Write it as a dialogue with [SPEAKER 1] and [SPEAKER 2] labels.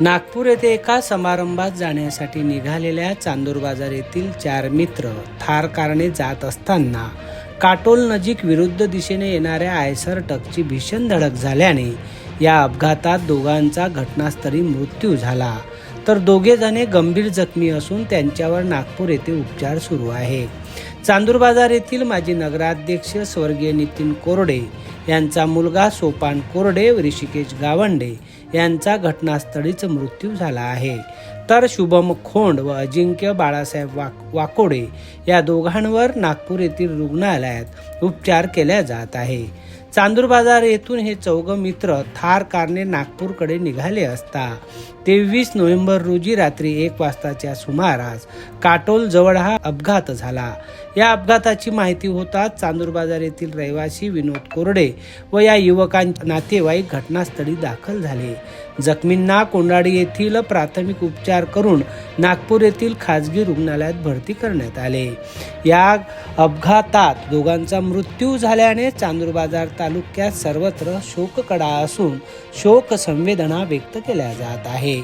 [SPEAKER 1] नागपूर येथे एका समारंभात जाण्यासाठी निघालेल्या चांदूर बाजार येथील चार मित्र थार कारणे जात असताना काटोल नजीक विरुद्ध दिशेने येणाऱ्या आयसर टकची भीषण धडक झाल्याने या अपघातात दोघांचा घटनास्थळी मृत्यू झाला. तर दोघे जणे गंभीर जखमी असून त्यांच्यावर नागपूर येथे उपचार सुरू आहे. चांदूर बाजार येथील माजी नगराध्यक्ष स्वर्गीय नितीन कोरडे यांचा मुलगा सोपान कोरडे ऋषिकेश गावंडे यांचा घटनास्थळीच मृत्यू झाला आहे. तर शुभम खोंड व अजिंक्य बाळासाहेब वाक वाकोडे या दोघांवर नागपूर येथील रुग्णालयात उपचार केल्या जात आहे. चांदूर बाजार येथून हे चौघ मित्र थार कारने नागपूरकडे निघाले असता तेवीस नोव्हेंबर रोजी रात्री एक वाजताच्या सुमारास काटोल जवळ हा अपघात झाला. या अपघाताची माहिती होताच चांदूर बाजार येथील रहिवासी विनोद कोरडे व या युवकांचे नातेवाईक घटनास्थळी दाखल झाले. जखमींना कोंडाडी येथील प्राथमिक उपचार करून नागपूर येथील खाजगी रुग्णालयात भरती करण्यात आले. या अपघातात दोघांचा मृत्यू झाल्याने चांदूर बाजार तालुक्यात सर्वत्र शोककडा असून शोक संवेदना व्यक्त केल्या जात आहे.